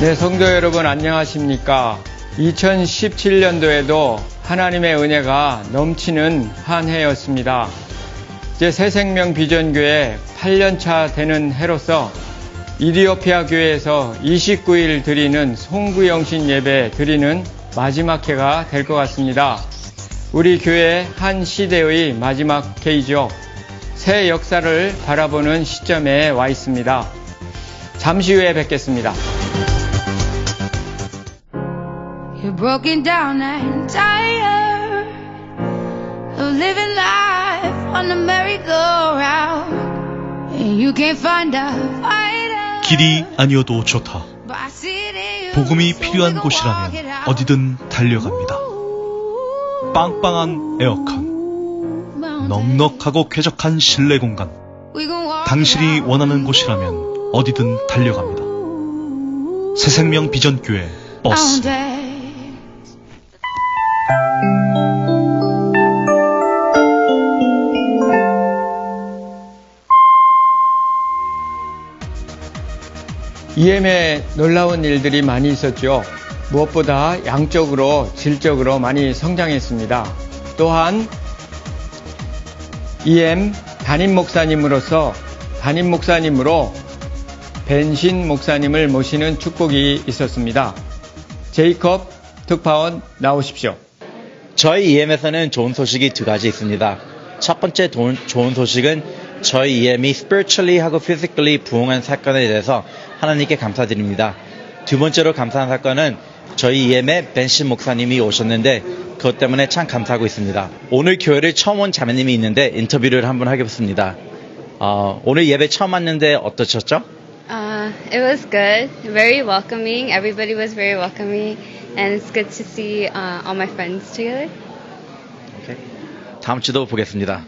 네, 성도 여러분 안녕하십니까? 2017년도에도 하나님의 은혜가 넘치는 한 해였습니다. 이제 새생명 비전교회 8년차 되는 해로서 이디오피아 교회에서 29일 드리는 송구영신 예배 드리는 마지막 해가 될 것 같습니다. 우리 교회 한 시대의 마지막 해이죠. 새 역사를 바라보는 시점에 와 있습니다. 잠시 후에 뵙겠습니다. You're broken down and tired of living life on the merry-go-round, and you can't find a fighter. 길이 아니어도 좋다. 복음이 필요한 곳이라면. 어디든 달려갑니다. 빵빵한 에어컨. 넉넉하고 쾌적한 실내 공간. 당신이. 원하는 곳이라면 어디든 달려갑니다. 새생명 비전교회 버스. EM에 놀라운 일들이 많이 있었죠. 무엇보다 양적으로, 질적으로 많이 성장했습니다. 또한 EM 담임 목사님으로서 담임 목사님으로 벤신 목사님을 모시는 축복이 있었습니다. 제이컵 특파원 나오십시오. 저희 EM에서는 좋은 소식이 두 가지 있습니다. 첫 번째 도- 좋은 소식은 저희 EM이 spiritually 하고 physically 부흥한 사건에 대해서 하나님께 감사드립니다. 두 번째로 감사한 사건은 저희 EM에 벤신 목사님이 오셨는데 그것 때문에 참 감사하고 있습니다. 오늘 교회를 처음 온 자매님이 있는데 인터뷰를 한번 하겠습니다. 어, 오늘 예배 처음 왔는데 어떠셨죠? Uh, it was good, very welcoming. Everybody was very welcoming, and it's good to see uh, all my friends together. 오케이. 다음 주도 보겠습니다.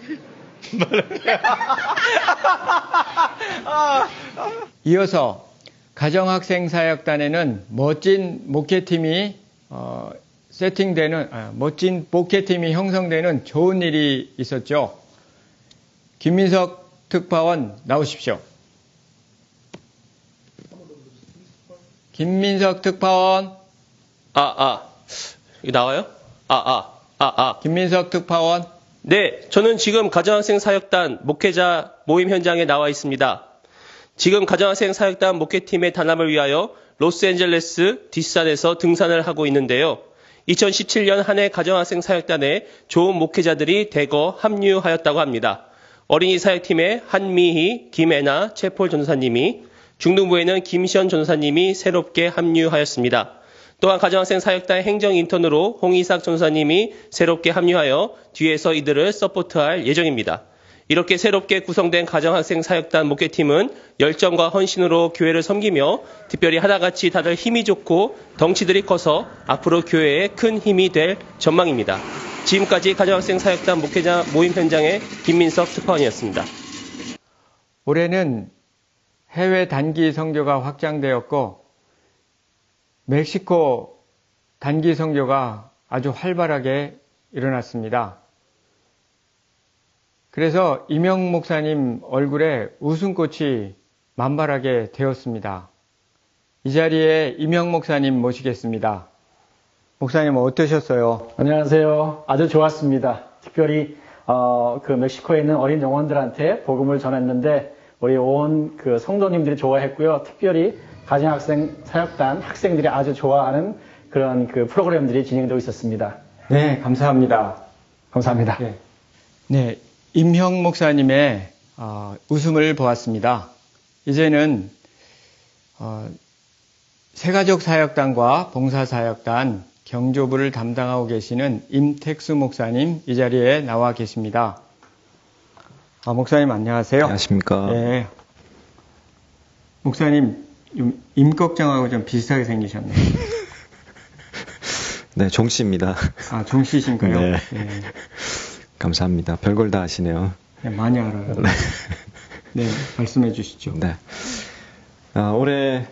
이어서 가정학생 사역단에는 멋진 목회팀이 어, 세팅되는 아, 멋진 목회팀이 형성되는 좋은 일이 있었죠. 김민석 특파원 나오십시오. 김민석 특파원, 아, 아. 이거 나와요? 아, 아, 아, 아. 김민석 특파원. 네, 저는 지금 가정학생 사역단 목회자 모임 현장에 나와 있습니다. 지금 가정학생 사역단 목회팀의 단합을 위하여 로스앤젤레스 뒷산에서 등산을 하고 있는데요. 2017년 한 해 가정학생 사역단에 좋은 목회자들이 대거 합류하였다고 합니다. 어린이 사역팀에 한미희, 김애나, 채폴 전사님이, 중등부에는 김시현 전사님이 새롭게 합류하였습니다. 또한 가정학생 사역단 행정 인턴으로 홍이삭 전사님이 새롭게 합류하여 뒤에서 이들을 서포트할 예정입니다. 이렇게 새롭게 구성된 가정학생 사역단 목회팀은 열정과 헌신으로 교회를 섬기며 특별히 하나같이 다들 힘이 좋고 덩치들이 커서 앞으로 교회에 큰 힘이 될 전망입니다. 지금까지 가정학생 사역단 목회자 모임 현장의 김민석 특파원이었습니다. 올해는 해외 단기 선교가 확장되었고 멕시코 단기 선교가 아주 활발하게 일어났습니다. 그래서 이명 목사님 얼굴에 웃음꽃이 만발하게 되었습니다. 이 자리에 이명 목사님 모시겠습니다. 목사님 어떠셨어요? 안녕하세요. 아주 좋았습니다. 특별히 어, 그 멕시코에 있는 어린 영혼들한테 복음을 전했는데 우리 온 그 성도님들이 좋아했고요. 특별히 가정학생 사역단 학생들이 아주 좋아하는 그런 그 프로그램들이 진행되고 있었습니다. 네, 감사합니다. 감사합니다. 네, 네, 임형 목사님의 어, 웃음을 보았습니다. 이제는 어, 새가족 사역단과 봉사 사역단 경조부를 담당하고 계시는 임택수 목사님 이 자리에 나와 계십니다. 아, 목사님 안녕하세요. 안녕하십니까. 네. 목사님 좀 임꺽정하고 좀 비슷하게 생기셨네요. 네, 종씨입니다. 아, 종씨신가요? 네. 네. 감사합니다. 별걸 다 아시네요. 네, 많이 알아요. 네, 말씀해 주시죠. 네. 아, 올해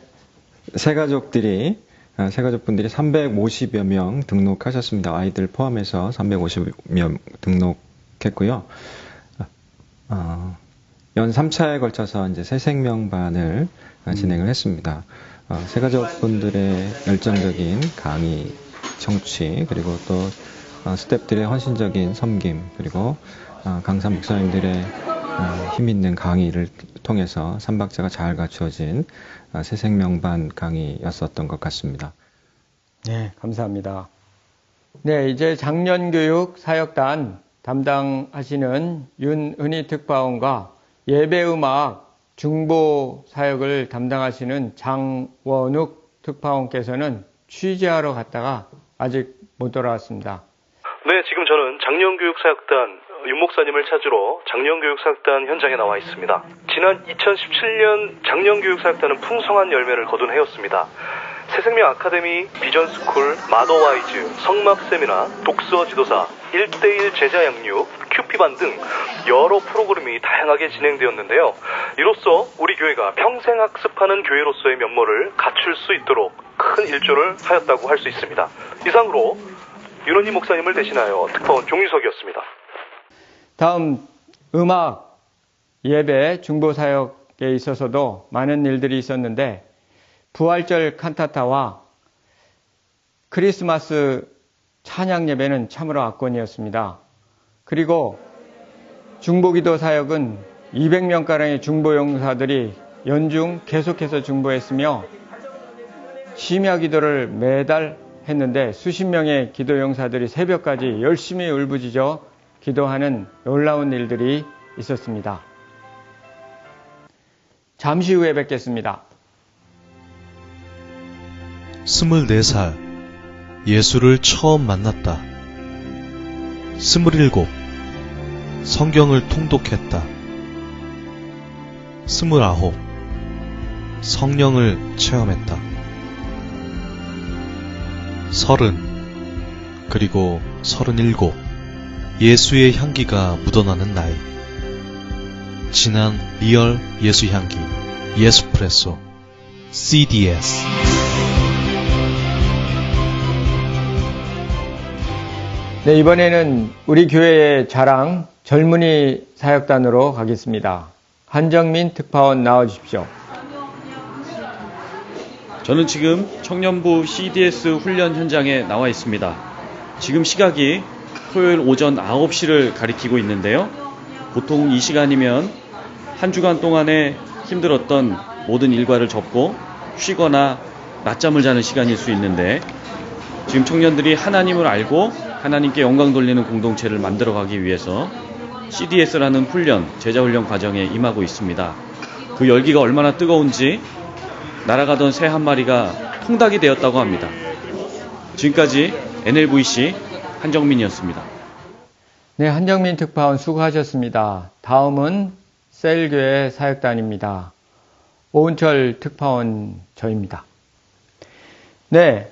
새 가족들이, 아, 새가족분들이 350여 명 등록하셨습니다. 아이들 포함해서 350명 등록했고요. 아, 연 3차에 걸쳐서 이제 새 생명반을 아, 진행을 했습니다. 어, 새 가족분들의 열정적인 강의 청취 그리고 또 어, 스태프들의 헌신적인 섬김 그리고 어, 강사 목사님들의 어, 힘있는 강의를 통해서 삼박자가 잘 갖추어진 어, 새생명반 강의였었던 것 같습니다. 네, 감사합니다. 네, 이제 작년 교육 사역단 담당하시는 윤은희 특파원과 예배음악 중보 사역을 담당하시는 장원욱 특파원께서는 취재하러 갔다가 아직 못 돌아왔습니다. 네, 지금 저는 작년교육사역단 윤 목사님을 찾으러 작년교육사역단 현장에 나와 있습니다. 지난 2017년 작년교육사역단은 풍성한 열매를 거둔 해였습니다. 새생명 아카데미, 비전스쿨, 마더와이즈, 성막세미나, 독서 지도사, 1대1 제자 양육, 큐피반 등 여러 프로그램이 다양하게 진행되었는데요. 이로써 우리 교회가 평생 학습하는 교회로서의 면모를 갖출 수 있도록 큰 일조를 하였다고 할 수 있습니다. 이상으로 윤원희 목사님을 대신하여 특파원 종유석이었습니다. 다음 음악 예배 중보 사역에 있어서도 많은 일들이 있었는데 부활절 칸타타와 크리스마스 찬양 예배는 참으로 압권이었습니다. 그리고 중보기도 사역은 200명가량의 중보 용사들이 연중 계속해서 중보했으며 심야 기도를 매달 했는데 수십 명의 기도 용사들이 새벽까지 열심히 울부짖어 기도하는 놀라운 일들이 있었습니다. 잠시 후에 뵙겠습니다. 24살 예수를 처음 만났다. 27 성경을 통독했다. 29 성령을 체험했다. 30 그리고 37 예수의 향기가 묻어나는 나이. 진한 리얼 예수 향기 예스프레소 CDS 네, 이번에는 우리 교회의 자랑 젊은이 사역단으로 가겠습니다. 한정민 특파원 나와주십시오. 저는 지금 청년부 CDS 훈련 현장에 나와 있습니다. 지금 시각이 토요일 오전 9시를 가리키고 있는데요. 보통 이 시간이면 한 주간 동안에 힘들었던 모든 일과를 접고 쉬거나 낮잠을 자는 시간일 수 있는데 지금 청년들이 하나님을 알고 하나님께 영광 돌리는 공동체를 만들어 가기 위해서 CDS라는 훈련, 제자훈련 과정에 임하고 있습니다. 그 열기가 얼마나 뜨거운지 날아가던 새 한 마리가 통닭이 되었다고 합니다. 지금까지 NLVC 한정민이었습니다. 네, 한정민 특파원 수고하셨습니다. 다음은 셀교회 사역단입니다. 오은철 특파원 저입니다. 네,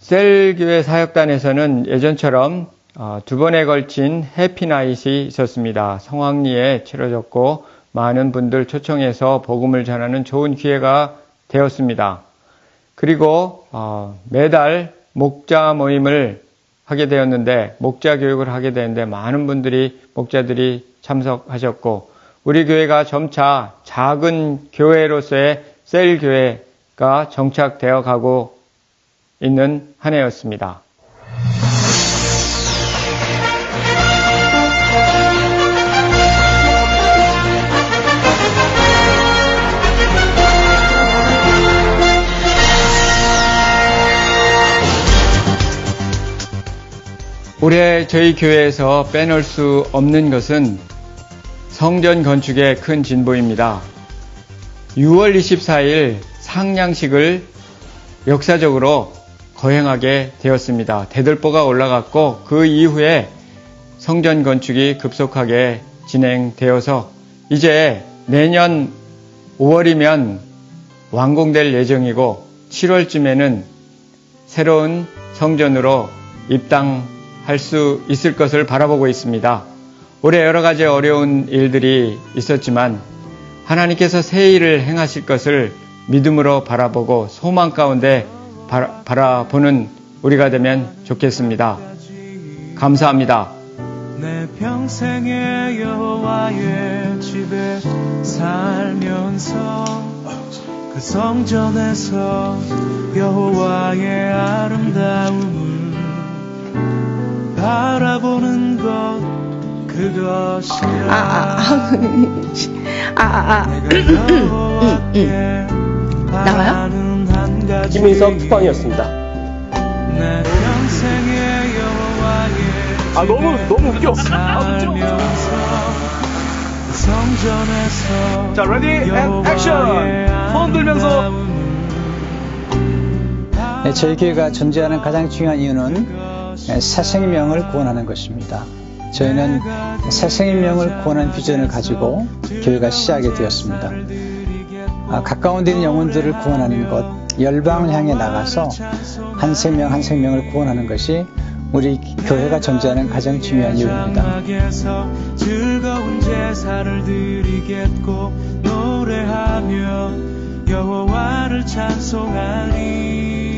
셀교회 사역단에서는 예전처럼 어, 두 번에 걸친 해피나잇이 있었습니다. 성황리에 치러졌고 많은 분들 초청해서 복음을 전하는 좋은 기회가 되었습니다. 그리고 어, 매달 목자 모임을 하게 되었는데 목자 교육을 하게 되는데 많은 분들이 목자들이 참석하셨고 우리 교회가 점차 작은 교회로서의 셀 교회가 정착되어 가고 있는 한 해였습니다. 올해 저희 교회에서 빼놓을 수 없는 것은 성전 건축의 큰 진보입니다. 6월 24일 상냥식을 역사적으로 거행하게 되었습니다. 대들보가 올라갔고 그 이후에 성전 건축이 급속하게 진행되어서 이제 내년 5월이면 완공될 예정이고 7월쯤에는 새로운 성전으로 입당 할 수 있을 것을 바라보고 있습니다. 올해 여러 가지 어려운 일들이 있었지만 하나님께서 새 일을 행하실 것을 믿음으로 바라보고 소망 가운데 바라, 보는 우리가 되면 좋겠습니다. 감사합니다. 내 평생의 여호와의 집에 살면서 그 성전에서 여호와의 아름다움을 바라보는 것 그것이라 아, 아, 아. 내가 여호와께 나와요? 바라는 한 가지 김민석 특파원이었습니다. 내 평생의 여호와의 아, 너무, 너무 웃겨. 살면서 성전에서 자, 레디 앤 액션! 손 들면서 네, 저희 교회가 존재하는 가장 중요한 이유는 네, 새 생명을 구원하는 것입니다. 저희는 새 생명을 구원하는 비전을 가지고 교회가 시작이 되었습니다. 아, 가까운 데 있는 영혼들을 구원하는 것, 열방을 향해 나가서 한 생명 한 생명을 구원하는 것이 우리 교회가 존재하는 가장 중요한 이유입니다. 여호와를 찬송하리